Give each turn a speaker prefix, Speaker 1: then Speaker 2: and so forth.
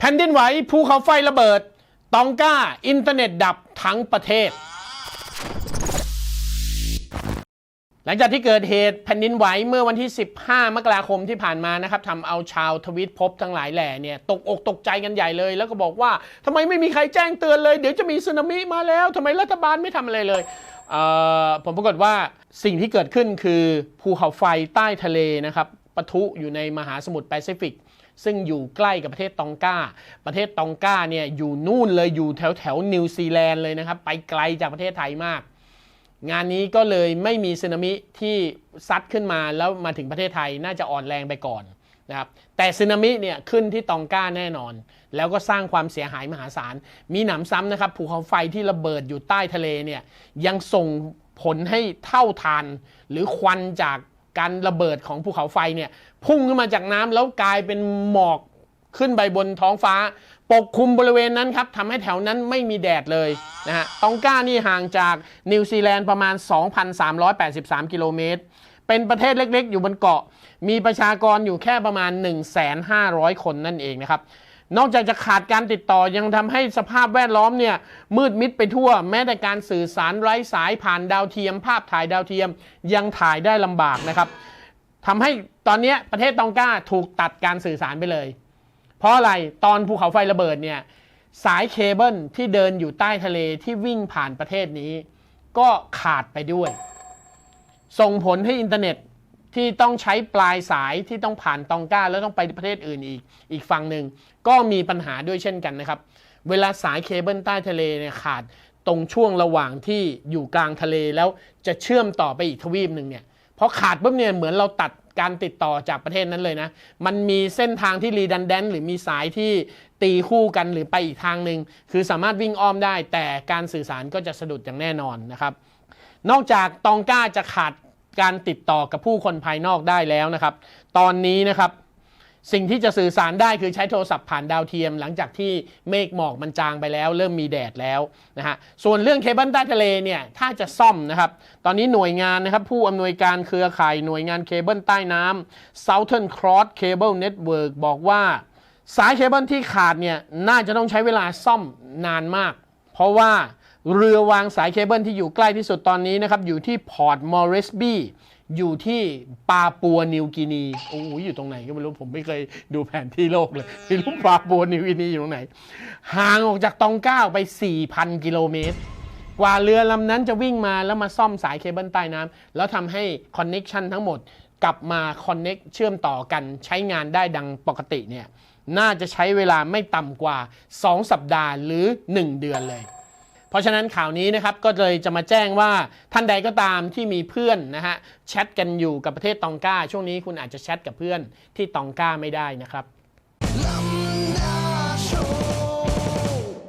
Speaker 1: แผ่นดินไหวภูเขาไฟระเบิด ตองก้า อินเทอร์เน็ตดับทั้งประเทศ หลังจากที่เกิดเหตุแผ่นดินไหวเมื่อวันที่ 15 มกราคมที่ผ่านมานะครับทำเอาชาวทวิตพบทั้งหลายแหล่เนี่ยตกอกตกใจกันใหญ่เลย แล้วก็บอกว่าทำไมไม่มีใครแจ้งเตือนเลย เดี๋ยวจะมีสึนามิมาแล้วทำไมรัฐบาลไม่ทำอะไรเลยเผมปรากฏว่าสิ่งที่เกิดขึ้นคือภูเขาไฟใต้ทะเลนะครับปะทุอยู่ในมหาสมุทรแปซิฟิก ซึ่งอยู่ใกล้กับประเทศตองกาประเทศตองกาเนี่ยอยู่นู่นเลยอยู่แถวแถวนิวซีแลนด์เลยนะครับ ไปไกลจากประเทศไทยมาก งานนี้ก็เลยไม่มีสึนามิที่ซัดขึ้นมาแล้วมาถึงประเทศไทยน่าจะอ่อนแรงไปก่อนนะครับแต่สึนามิเนี่ยขึ้นที่ตองกาแน่นอน แล้วก็สร้างความเสียหายมหาศาล มีหนำซ้ำนะครับภูเขาไฟที่ระเบิดอยู่ใต้ทะเลเนี่ยยังส่งผลให้เท่าทานหรือควันจาก การระเบิดของภูเขาไฟเนี่ยพุ่งขึ้นมาจากน้ำแล้วกลายเป็นหมอกขึ้นไปบนท้องฟ้า ปกคลุมบริเวณนั้นครับทำให้แถวนั้นไม่มีแดดเลยนะฮะตองก้านี่ห่างจากนิวซีแลนด์ประมาณ 2,383 กิโลเมตร เป็นประเทศเล็กๆ อยู่บนเกาะ มีประชากรอยู่แค่ประมาณ 1,500 คนนั่นเองนะครับ นอกจากจะขาดการติดต่อยังทำให้สภาพแวดล้อมเนี่ยมืดมิดไปทั่ว แม้แต่การสื่อสารไร้สายผ่านดาวเทียม ภาพถ่ายดาวเทียมยังถ่ายได้ลำบากนะครับทำให้ตอนนี้ประเทศตองก้าถูกตัดการสื่อสารไปเลย เพราะอะไรตอนภูเขาไฟระเบิดเนี่ยสายเคเบิลที่เดินอยู่ใต้ทะเลที่วิ่งผ่านประเทศนี้ ก็ขาดไปด้วย ส่งผลให้อินเทอร์เน็ต ที่ต้องใช้ปลายสายที่ต้องผ่านตองก้า แล้วต้องไปประเทศอื่นอีกอีกฝั่งหนึ่งก็มีปัญหาด้วยเช่นกันนะครับ เวลาสายเคเบิลใต้ทะเลเนี่ยขาดตรงช่วงระหว่างที่อยู่กลางทะเลแล้วจะเชื่อมต่อไปอีกทวีปหนึ่งเนี่ยพอขาดปุ๊บเนี่ยเหมือนเราตัดการติดต่อจากประเทศนั้นเลยนะ มันมีเส้นทางที่รีดันแดนหรือมีสายที่ตีคู่กันหรือไปอีกทางหนึ่งคือสามารถวิ่งอ้อมได้ แต่การสื่อสารก็จะสะดุดอย่างแน่นอนนะครับ นอกจากตองก้าจะขาด การติดต่อกับผู้คนภายนอกได้แล้วนะครับ ตอนนี้นะครับสิ่งที่จะสื่อสารได้คือใช้โทรศัพท์ผ่านดาวเทียม หลังจากที่เมฆหมอกมันจางไปแล้ว เริ่มมีแดดแล้วนะฮะส่วนเรื่องเคเบิลใต้ทะเลเนี่ยถ้าจะซ่อมนะครับ ตอนนี้หน่วยงานนะครับ ผู้อำนวยการเครือข่ายหน่วยงานเคเบิลใต้น้ำ Southern Cross Cable Network บอกว่า สายเคเบิลที่ขาดเนี่ยน่าจะต้องใช้เวลาซ่อมนานมาก เพราะว่า เรือวางสายเคเบิลที่อยู่ใกล้ที่สุดตอนนี้นะครับ อยู่ที่พอร์ตมอริสบีอยู่ที่ปาปัวนิวกินีโอ้โหอยู่ตรงไหนก็ไม่รู้ผมไม่เคยดูแผนที่โลกเลยไม่รู้ปาปัวนิวกินีอยู่ตรงไหน ห่างออกจากตองก้าไป 4,000 กิโลเมตร กว่าเรือลำนั้นจะวิ่งมาแล้วมาซ่อมสายเคเบิลใต้น้ำแล้วทำให้คอนเน็ชันทั้งหมดกลับมาคอนเน็กเชื่อมต่อกันใช้งานได้ดังปกติเนี่ยน่าจะใช้เวลาไม่ต่ำกว่า 2 สัปดาห์หรือ 1 เดือนเลย เพราะฉะนั้นข่าวนี้นะครับก็เลยจะมาแจ้งว่าท่านใดก็ตามที่มีเพื่อนนะฮะแชทกันอยู่กับประเทศตองกาช่วงนี้คุณอาจจะแชทกับเพื่อนที่ตองกาไม่ได้นะครับ